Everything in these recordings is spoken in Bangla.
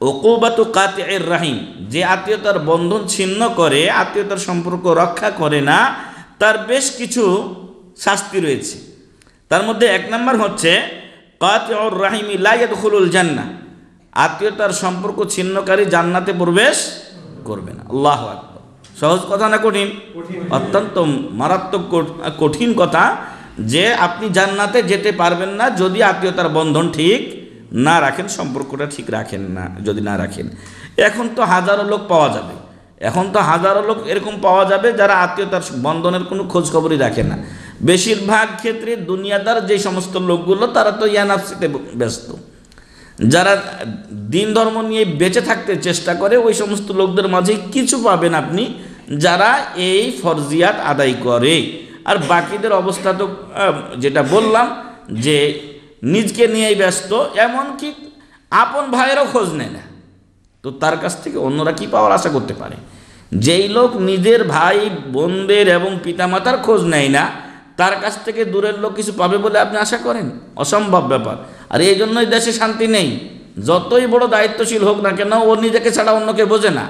ওকুবাতু কাতের রাহিম যে আত্মীয়তার বন্ধন ছিন্ন করে আত্মীয়তার সম্পর্ক রক্ষা করে না তার বেশ কিছু শাস্তি রয়েছে। তার মধ্যে এক নম্বর হচ্ছে কাতের রাহিম ইলাইয়াদুল জান্না আত্মীয়তার সম্পর্ক ছিন্নকারী জান্নাতে প্রবেশ করবে না। আল্লাহ আকবর। সহজ কথা না কঠিন? অত্যন্ত মারাত্মক কঠিন কথা যে আপনি জান্নাতে যেতে পারবেন না যদি আত্মীয়তার বন্ধন ঠিক না রাখেন, সম্পর্কটা ঠিক রাখেন না, যদি না রাখেন। এখন তো হাজারো লোক পাওয়া যাবে। এখন তো হাজারো লোক এরকম পাওয়া যাবে যারা আত্মীয়তার বন্ধনের কোনো খোঁজখবরই রাখে না। বেশিরভাগ ক্ষেত্রে দুনিয়াদার যে সমস্ত লোকগুলো, তারা তো ইয়ানাফসিতে ব্যস্ত। যারা দিন ধর্ম নিয়ে বেঁচে থাকতে চেষ্টা করে, ওই সমস্ত লোকদের মাঝে কিছু পাবেন আপনি যারা এই ফরজিয়াত আদায় করে। আর বাকিদের অবস্থা তো যেটা বললাম যে নিজকে নিয়েই ব্যস্ত, এমনকি আপন ভাইয়েরও খোঁজ নেয় না। তো তার কাছ থেকে অন্যরা কি পাওয়ার আশা করতে পারে? যেই লোক নিজের ভাই, বোনদের এবং পিতামাতার খোঁজ নেয় না, তার কাছ থেকে দূরের লোক কিছু পাবে বলে আপনি আশা করেন? অসম্ভব ব্যাপার। আর এই জন্যই দেশে শান্তি নেই। যতই বড় দায়িত্বশীল হোক না কেন, ও নিজেকে ছাড়া অন্যকে বোঝে না।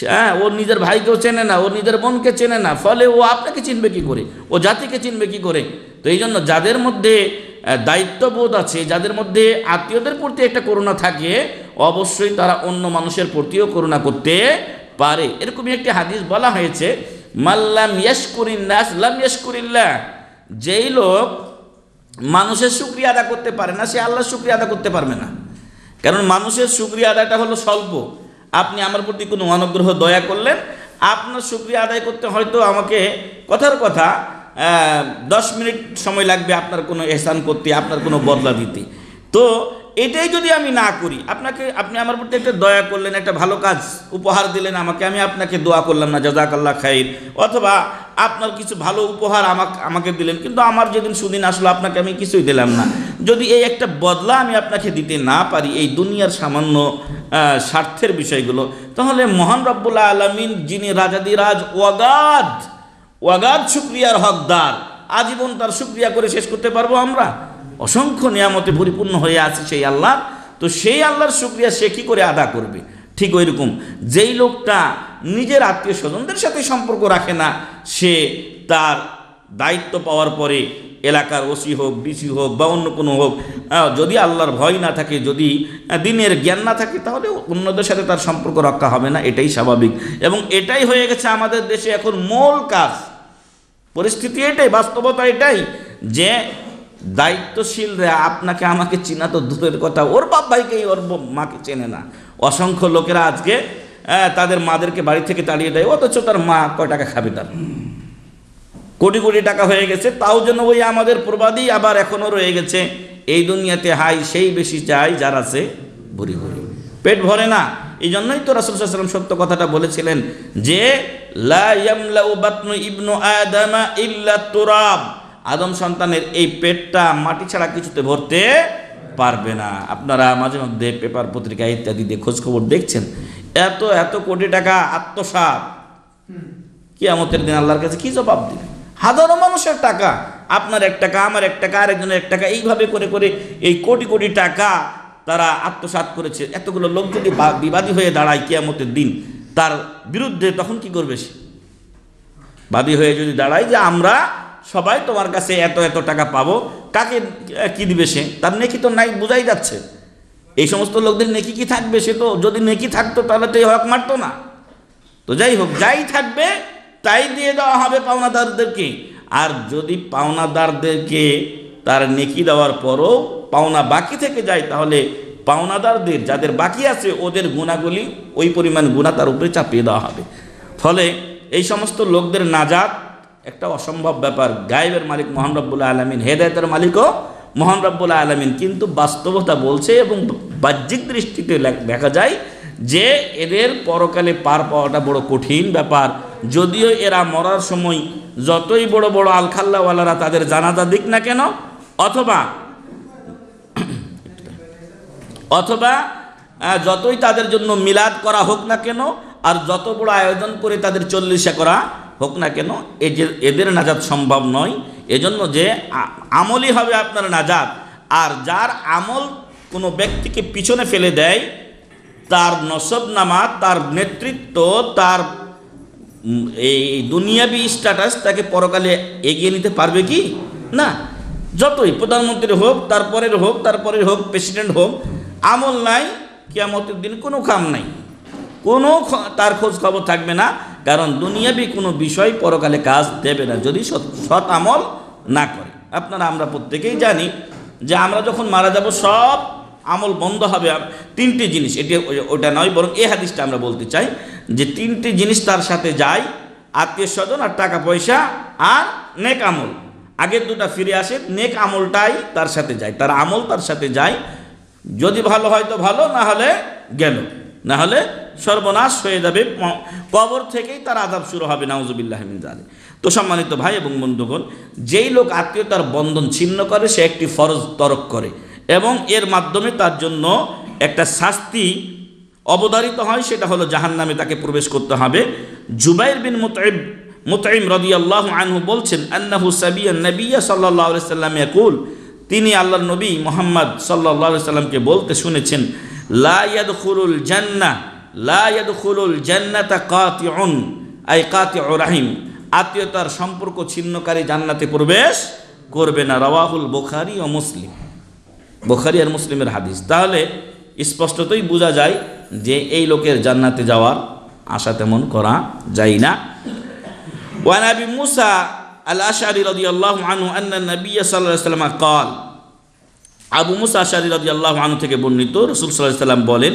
হ্যাঁ ও নিজের ভাইকেও চেনে না, ও নিজের বোনকে চেনে না। ফলে ও আপনাকে চিনবে কি করে? ও জাতিকে চিনবে কি করে? তো এই জন্য যাদের মধ্যে দায়িত্ববোধ আছে, যাদের মধ্যে আত্মীয়দের প্রতি একটা করুণা থাকে, অবশ্যই তারা অন্য মানুষের প্রতিও করুণা করতে পারে। এরকমই একটি হাদিস বলা হয়েছে মাল্লাম ইয়াশকুরিন্নাস, লাম ইয়াশকুরিল্লাহ। যেই লোক মানুষের শুক্রিয়া আদা করতে পারে না, সে আল্লাহর শুক্রিয়া আদা করতে পারবে না। কারণ মানুষের শুক্রিয়া আদায়টা হলো স্বল্প। আপনি আমার প্রতি কোনো অনুগ্রহ, দয়া করলেন, আপনার শুক্রিয়া আদায় করতে হয়তো আমাকে, কথার কথা দশ মিনিট সময় লাগবে আপনার কোনো এহসান করতে, আপনার কোনো বদলা দিতে। তো এটাই যদি আমি না করি, আপনাকে, আপনি আমার প্রতি একটা দয়া করলেন, একটা ভালো কাজ উপহার দিলেন আমাকে, আমি আপনাকে দোয়া করলাম না, জাজাকাল্লাহ খাইর। অথবা আপনার কিছু ভালো উপহার আমাকে আমাকে দিলেন, কিন্তু আমার যেদিন সুদিন আসলো, আপনাকে আমি কিছুই দিলাম না। যদি এই একটা বদলা আমি আপনাকে দিতে না পারি, এই দুনিয়ার সামান্য স্বার্থের বিষয়গুলো, তাহলে মহান রব্বুল্লাহ আলমিন যিনি রাজাদিরাজ ওয়াগাদ ওয়াগাদ শুক্রিয়ার হকদার। আজীবন তার শুক্রিয়া করে শেষ করতে পারব আমরা? অসংখ্য নিয়ামতে পরিপূর্ণ হয়ে আছে সেই আল্লাহ। তো সেই আল্লাহর শুক্রিয়া সে কী করে আদা করবে? ঠিক ওই রকম যেই লোকটা নিজের আত্মীয় স্বজনদের সাথে সম্পর্ক রাখে না, সে তার দায়িত্ব পাওয়ার পরে এলাকার ওসি হোক, ডিসি হোক বা অন্য কোনো হোক যদি আল্লাহর ভয় না থাকে, যদি দিনের জ্ঞান না থাকে, তাহলে অন্যদের সাথে তার সম্পর্ক রক্ষা হবে না। এটাই স্বাভাবিক। এবং এটাই হয়ে গেছে আমাদের দেশে এখন মূল কাজ। পরিস্থিতি এটাই, বাস্তবতা এটাই যে দায়িত্বশীলরা আপনাকে আমাকে চিনা তো দূরের কথা, ওর বাপ ভাইকেই ওর মাকে চেনে না। অসংখ্য লোকেরা আজকে তাদের মাদেরকে বাড়ি থেকে তাড়িয়ে দেয়, অথচ তার মা কয় টাকা খাবে তার? কোটি কোটি টাকা হয়ে গেছে, তাও যেন ওই আমাদের প্রবাদই আবার এখনও রয়ে গেছে। এই দুনিয়াতে হাই, সেই বেশি চাই, যার আছে ভরি ভরি। পেট ভরে না। এই জন্যই তো রাসুল সাল্লাম সত্য কথাটা বলেছিলেন যে ইবনু আদামা ইল্লা আদম সন্তানের এই পেটটা মাটি ছাড়া কিছুতে ভরতে পারবে না। আপনারা মাঝে মধ্যে পেপার, পত্রিকা ইত্যাদিতে খোঁজ খবর দেখছেন। এত এত কোটি টাকা আত্মসাৎ। কিয়ামতের দিন আল্লাহর কাছে কি জবাব দিবে? হাজারো মানুষের টাকা। আপনার এক টাকা, আমার এক টাকা, আরেকজনের এক টাকা, এইভাবে করে করে এই কোটি কোটি টাকা তারা আত্মসাৎ করেছে। এতগুলো লোক যদি বিবাদী হয়ে দাঁড়ায় কিয়ামতের দিন, তার বিরুদ্ধে তখন কি করবে সে? বাদী হয়ে যদি দাঁড়ায় যে আমরা সবাই তোমার কাছে এত এত টাকা পাবো, কাকে কি দিবে সে? তার নেকি তো নাই, বোঝাই যাচ্ছে। এই সমস্ত লোকদের নেকি কি থাকবে? সে তো যদি নেকি থাকতো তাহলে তো এই হক মারতো না। তো যাই হোক, যাই থাকবে, তাই দিয়ে দেওয়া হবে পাওনাদারদেরকে। আর যদি পাওনাদারদেরকে তার নেকি দেওয়ার পরও পাওনা বাকি থেকে যায়, তাহলে পাওনাদারদের যাদের বাকি আছে, ওদের গুণাগুলি ওই পরিমাণ গুণা তার উপরে চাপিয়ে দেওয়া হবে। ফলে এই সমস্ত লোকদের নাজাত একটা অসম্ভব ব্যাপার। গায়েবের মালিক মোহান রব্বুল্লাহ আলমিন, হেদায়তের মালিকও মোহান রব্বুল্লাহ আলমিন। কিন্তু বাস্তবতা বলছে এবং বাহ্যিক দৃষ্টিতে দেখা যায় যে এদের পরকালে পার পাওয়াটা বড় কঠিন ব্যাপার। যদিও এরা মরার সময় যতই বড় বড় আলখাল্লাওয়ালারা তাদের জানাজা দিক না কেন অথবা অথবা যতই তাদের জন্য মিলাদ করা হোক না কেন, আর যত বড় আয়োজন করে তাদের চল্লিশে করা হোক না কেন এদের নাজাত সম্ভব নয়। এজন্য যে আমলই হবে আপনার নাজাত, আর যার আমল কোনো ব্যক্তিকে পিছনে ফেলে দেয়, তার নসব নামা তার নেতৃত্ব, তার এই দুনিয়াবি স্ট্যাটাস তাকে পরকালে এগিয়ে নিতে পারবে কি? না। যতই প্রধানমন্ত্রী হোক, তারপরের হোক তারপরের হোক প্রেসিডেন্ট হোক, আমল নাই, কিয়ামতের দিন কোনো কাম নাই। কোনো তার খোঁজ খবর থাকবে না, কারণ দুনিয়াবি কোনো বিষয় পরকালে কাজ দেবে না, যদি সৎ আমল না করে। আপনারা, আমরা প্রত্যেকেই জানি যে আমরা যখন মারা যাব, সব আমল বন্ধ হবে। তিনটি জিনিস, এটি ওটা নয়, বরং এই হাদিসটা আমরা বলতে চাই যে তিনটি জিনিস তার সাথে যায়, আত্মীয় স্বজন আর টাকা পয়সা আর নেক আমল। আগের দুটা ফিরে আসে, নেক আমলটাই তার সাথে যায়, তার আমল তার সাথে যায়। যদি ভালো হয় তো ভালো, না হলে গেল, না হলে সর্বনাশ হয়ে যাবে কবর থেকেই তার আদাব শুরু হবে, নাউজুবিল্লাহ জালিক তো সম্মানিত ভাই এবং বন্ধুগণ, যেই লোক আত্মীয়তার বন্ধন ছিন্ন করে, সে একটি ফরজ তরক করে এবং এর মাধ্যমে তার জন্য একটা শাস্তি অবধারিত হয়, সেটা হলো জাহান্নামে তাকে প্রবেশ করতে হবে। জুবাইর বিন মুতাইব মুতাইম রাদিয়াল্লাহু আনহু বলছেন, আন্নাহু সাবিয়ান নবিয়া আলাইহি সাল্লাম ইয়াকুল। তিনি আল্লাহ নবী মোহাম্মদ আলাইহি সাল্লামকে বলতে শুনেছেন, লা ইয়াদখুলুল জান্নাহ লা ইয়াদখুলুল জান্নাতা কাতিউন, আই কাতিউ রাহিম। আত্মীয়তার সম্পর্ক ছিন্নকারী জান্নাতে প্রবেশ করবে না। রাওয়াহুল বুখারী ও মুসলিম। বুখারী আর মুসলিমের হাদিস। তাহলে স্পষ্টতই বোঝা যায় যে এই লোকের জান্নাতে যাওয়ার আশা তেমন করা যায় না। وعن ابي موسى الاشعري رضي الله عنه ان النبي صلى الله عليه وسلم قال আবু মুসা আশারি রাদিয়াল্লাহু আনহু থেকে বর্ণিত রাসূল সাল্লাল্লাহু আলাইহি সাল্লাম বলেন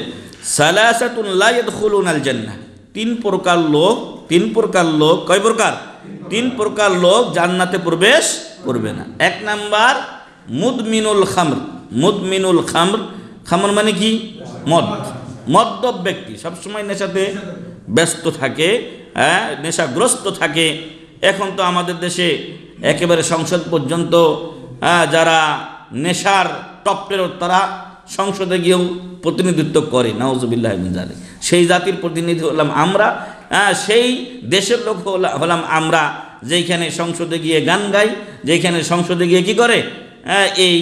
সালাসাতুন লা ইয়াদখুলুনাল জান্নাহ তিন প্রকার লোক তিন প্রকার লোক কয় প্রকার তিন প্রকার লোক জান্নাতে প্রবেশ করবে না এক নাম্বার মুদমিনুল খামর মুদমিনুল খামর খামর মানে কি মদ মদ্যপ ব্যক্তি সবসময় নেশাতে ব্যস্ত থাকে হ্যাঁ? নেশাগ্রস্ত থাকে। এখন তো আমাদের দেশে একেবারে সংসদ পর্যন্ত হ্যাঁ, যারা নেশার টপটেরও তারা সংসদে গিয়েও প্রতিনিধিত্ব করে নওয়াজবিল্লাহ সেই জাতির প্রতিনিধি হলাম আমরা হ্যাঁ, সেই দেশের লোক হলা- হলাম আমরা যেইখানে সংসদে গিয়ে গান গাই যেখানে সংসদে গিয়ে কি করে? হ্যাঁ, এই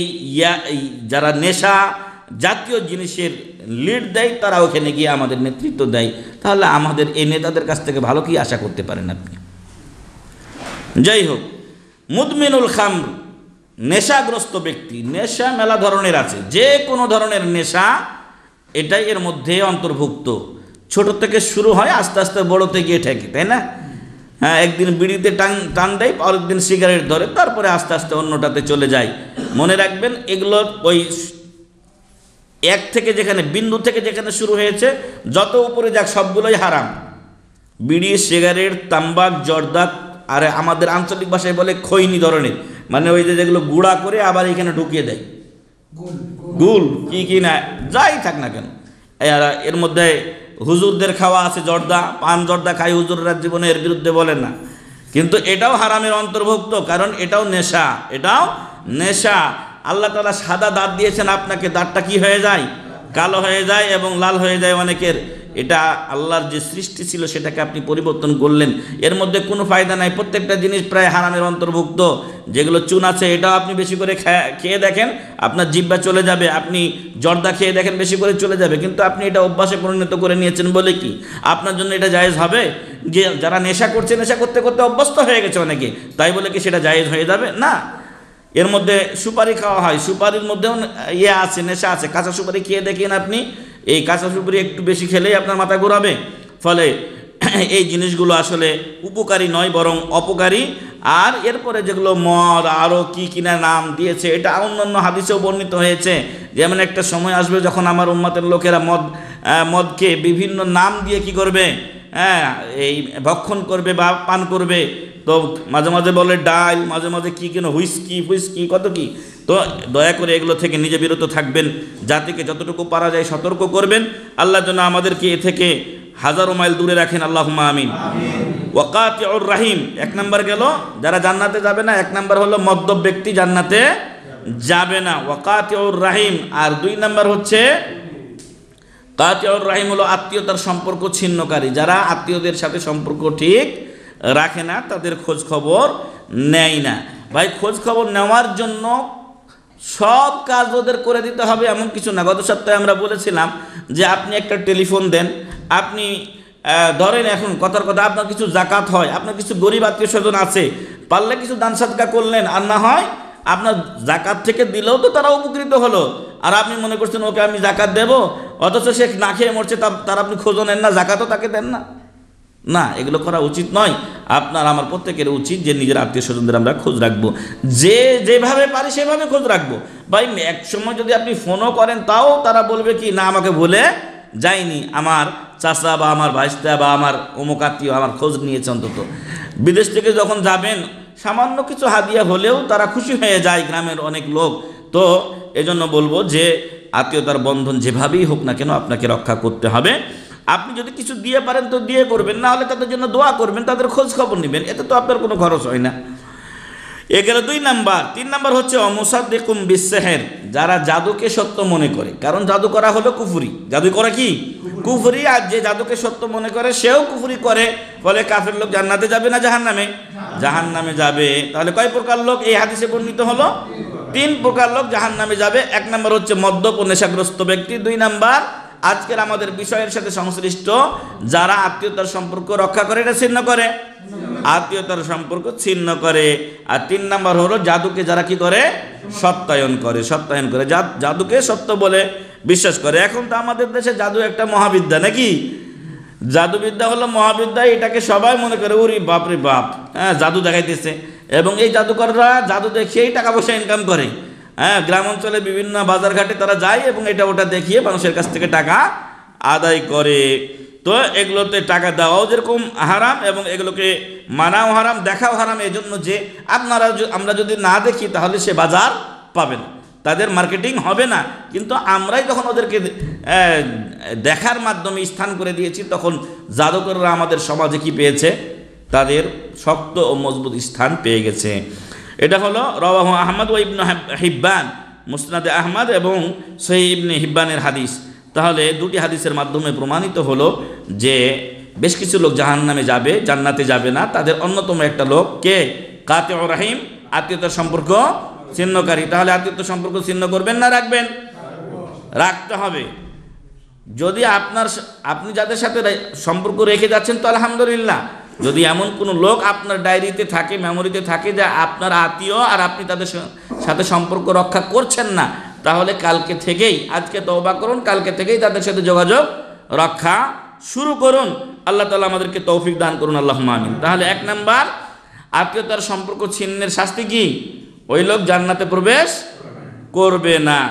যারা নেশা জাতীয় জিনিসের লিড দেয়, তারা ওখানে গিয়ে আমাদের নেতৃত্ব দেয়। তাহলে আমাদের এই নেতাদের কাছ থেকে ভালো কি আশা করতে পারেন আপনি? যাই হোক, মুদমিনুল খাম নেশাগ্রস্ত ব্যক্তি, নেশা মেলা ধরনের আছে। যে কোনো ধরনের নেশা, এটাই এর মধ্যে অন্তর্ভুক্ত। ছোট থেকে শুরু হয়, আস্তে আস্তে বড়তে গিয়ে ঠেকে, তাই না? হ্যাঁ একদিন বিড়িতে টান টান দেয়, পরের দিন সিগারেট ধরে, তারপরে আস্তে আস্তে অন্যটাতে চলে যায়। মনে রাখবেন, এগুলোর ওই এক থেকে যেখানে বিন্দু থেকে যেখানে শুরু হয়েছে যত উপরে যাক সবগুলোই হারাম। বিড়ি সিগারেট তাম্বাক জর্দা আর আমাদের আঞ্চলিক ভাষায় বলে খৈনি ধরনের। মানে ওই যে যেগুলো গুঁড়া করে আবার এখানে ঢুকিয়ে দেয়। গুল কি কি না যাই থাক না কেন। এরা- এর মধ্যে হুজুরদের খাওয়া আছে জর্দা পান জর্দা খাই হুজুররা জীবনে এর বিরুদ্ধে বলেন না। কিন্তু এটাও হারামের অন্তর্ভুক্ত কারণ এটাও নেশা এটাও নেশা। আল্লাহ তালা সাদা দাঁত দিয়েছেন, আপনাকে দাঁতটা কি হয়ে যায়? কালো হয়ে যায় এবং লাল হয়ে যায় অনেকের। এটা আল্লাহর যে সৃষ্টি ছিল, সেটাকে আপনি পরিবর্তন করলেন। এর মধ্যে কোনো ফায়দা নাই। প্রত্যেকটা জিনিস প্রায় হারামের অন্তর্ভুক্ত। যেগুলো চুন আছে, এটাও আপনি বেশি করে খেয়ে দেখেন, আপনার জিব্বা চলে যাবে। আপনি জর্দা খেয়ে দেখেন, বেশি করে চলে যাবে। কিন্তু আপনি এটা অভ্যাসে পরিণত করে নিয়েছেন বলে কি? আপনার জন্য এটা জায়েজ হবে? যে যারা নেশা করছে, নেশা করতে করতে অভ্যস্ত হয়ে গেছে অনেকে। তাই বলে কি সেটা জায়েজ হয়ে যাবে? না। এর মধ্যে সুপারি খাওয়া হয়। সুপারির মধ্যেও ইয়ে আছে, নেশা আছে। কাঁচা সুপারি খেয়ে দেখেন আপনি, এই কাঁচা সুপারি একটু বেশি খেলেই আপনার মাথা ঘোরাবে। ফলে এই জিনিসগুলো আসলে উপকারী নয়, বরং অপকারী। আর এরপরে যেগুলো মদ আরও কি কিনা নাম দিয়েছে, এটা অন্যান্য হাদিসেও বর্ণিত হয়েছে। যেমন একটা সময় আসবে যখন আমার উম্মাতের লোকেরা মদ মদকে বিভিন্ন নাম দিয়ে কি করবে? হ্যাঁ এই ভক্ষণ করবে বা পান করবে। তো মাঝে মাঝে বলে ডাল, মাঝে মাঝে কী কেন, হুইস্কি, ফুইস্কি, কত কি? তো দয়া করে এগুলো থেকে নিজে বিরত থাকবেন, জাতিকে যতটুকু পারা যায় সতর্ক করবেন, আল্লাহর জন্য আমাদেরকে এ থেকে হাজারো মাইল দূরে রাখেন আল্লাহ আমিন। ওয়াকাত রাহিম, এক নাম্বার গেল, যারা জান্নাতে যাবে না, এক নাম্বার হলো মদ্যপ ব্যক্তি জান্নাতে যাবে না। ওয়াকাত রাহিম, আর দুই নাম্বার হচ্ছে কাতিয়াউর রাহিম হলো আত্মীয়তার সম্পর্ক ছিন্নকারী, যারা আত্মীয়দের সাথে সম্পর্ক ঠিক রাখে না, তাদের খোঁজ খবর নেয় না। ভাই খোঁজ খবর নেওয়ার জন্য সব কাজ ওদের করে দিতে হবে এমন কিছু না। গত সপ্তাহে আমরা বলেছিলাম যে আপনি একটা টেলিফোন দেন, আপনি ধরেন এখন কথার কথা, আপনার কিছু জাকাত হয়, আপনার কিছু গরিব আত্মীয় স্বজন আছে, পারলে কিছু দান সাদকা করলেন, আর না হয় আপনার জাকাত থেকে দিলেও তো তারা উপকৃত হলো। আর আপনি মনে করছেন, ওকে আমি জাকাত দেব? অথচ সে না খেয়ে মরছে তার আপনি খোঁজও নেন না, জাকাতও তাকে দেন না। না, এগুলো করা উচিত নয়। আপনার, আমার প্রত্যেকের উচিত যে নিজের আত্মীয় স্বজনদের আমরা খোঁজ রাখব। যে যেভাবে পারি সেভাবে খোঁজ রাখব। ভাই, এক সময় যদি আপনি ফোনও করেন, তাও তারা বলবে কি, না, আমাকে ভুলে যায়নি। আমার চাচা বা আমার ভাইস্তা বা আমার অমুক আত্মীয় আমার খোঁজ নিয়েছে অন্তত। বিদেশ থেকে যখন যাবেন, সামান্য কিছু হাদিয়া হলেও তারা খুশি হয়ে যায়, গ্রামের অনেক লোক। তো এজন্য বলব যে, আত্মীয়তার বন্ধন যেভাবেই হোক না কেন আপনাকে রক্ষা করতে হবে। আপনি যদি কিছু দিয়ে পারেন তো দিয়ে করবেন না হলে তাদের জন্য দোয়া করবেন তাদের খোঁজ খবর নেবেন এতে তো আপনার কোনো খরচ হয় না। এ গেল দুই নাম্বার তিন নাম্বার হচ্ছে অমুসাদ্দিকুম বিশ্বাহের যারা জাদুকে সত্য মনে করে। কারণ জাদু করা হলো কুফুরি। জাদু করা কি? কুফুরি। আর যে জাদুকে সত্য মনে করে সেও কুফুরি করে ফলে কাফের লোক জান্নাতে যাবে না জাহান নামে জাহান নামে যাবে। তাহলে কয় প্রকার লোক এই হাদিসে বর্ণিত হলো? তিন প্রকার। লোক জাহান নামে যাবে। এক নাম্বার হচ্ছে মদ্যপ ও নেশাগ্রস্ত ব্যক্তি দুই নাম্বার আজকের আমাদের বিষয়ের সাথে সংশ্লিষ্ট যারা আত্মীয়তার সম্পর্ক রক্ষা করে এটা ছিন্ন করে। আত্মীয়তার সম্পর্ক ছিন্ন করে। আর তিন নাম্বার হলো জাদুকে যারা কি করে? সত্যায়ন করে। সত্যায়ন করে। জাদ- জাদুকে সত্য বলে বিশ্বাস করে। এখন তো আমাদের দেশে জাদু একটা মহাবিদ্যা নাকি? জাদুবিদ্যা হলো মহাবিদ্যা, এটাকে সবাই মনে করে, উরি বাপরে বাপ। হ্যাঁ জাদু দেখাইতেছে। এবং এই জাদুকররা জাদু দেখিয়েই টাকা পয়সা ইনকাম করে। হ্যাঁ গ্রাম অঞ্চলে বিভিন্ন বাজারঘাটে তারা যায় এবং এটা ওটা দেখিয়ে মানুষের কাছ থেকে টাকা আদায় করে। তো এগুলোতে টাকা দেওয়াও যেরকম হারাম এবং এগুলোকে মানাও হারাম, দেখাও হারাম এই জন্য যে আপনারা আমরা যদি না দেখি তাহলে সে বাজার পাবে না। তাদের মার্কেটিং হবে না। কিন্তু আমরাই যখন ওদেরকে দেখার মাধ্যমে স্থান করে দিয়েছি, তখন জাদুকররা আমাদের সমাজে কি পেয়েছে? তাদের শক্ত ও মজবুত স্থান পেয়ে গেছে। এটা হলো রবাহ আহমদ ও ইবনু হিব্বান, মুসনাদে আহমদ এবং সহি ইবনে হিব্বানের হাদিস। তাহলে দুটি হাদিসের মাধ্যমে প্রমাণিত হলো যে বেশ কিছু লোক জাহান নামে যাবে, জান্নাতে যাবে না। তাদের অন্যতম একটা লোক কে? কাতে ও রাহিম। আত্মীয়তার সম্পর্ক ছিন্নকারী। তাহলে আত্মীয়তার সম্পর্ক ছিন্ন করবেন না রাখবেন? রাখতে হবে। যদি আপনার আপনি যাদের সাথে সম্পর্ক রেখে যাচ্ছেন তো আলহামদুলিল্লাহ। যদি এমন কোনো লোক আপনার ডায়েরিতে থাকে, মেমোরিতে থাকে যে আপনার আত্মীয় আর আপনি তাদের সাথে সম্পর্ক রক্ষা করছেন না, তাহলে কালকে থেকেই, আজকে তওবা করুন, কালকে থেকেই তাদের সাথে যোগাযোগ রক্ষা শুরু করুন। আল্লাহ তালা আমাদেরকে তৌফিক দান করুন আল্লাহ আমিন। তাহলে এক নাম্বার আত্মীয়তার সম্পর্ক ছিন্নের শাস্তি কি? ওই লোক জান্নাতে প্রবেশ করবে না।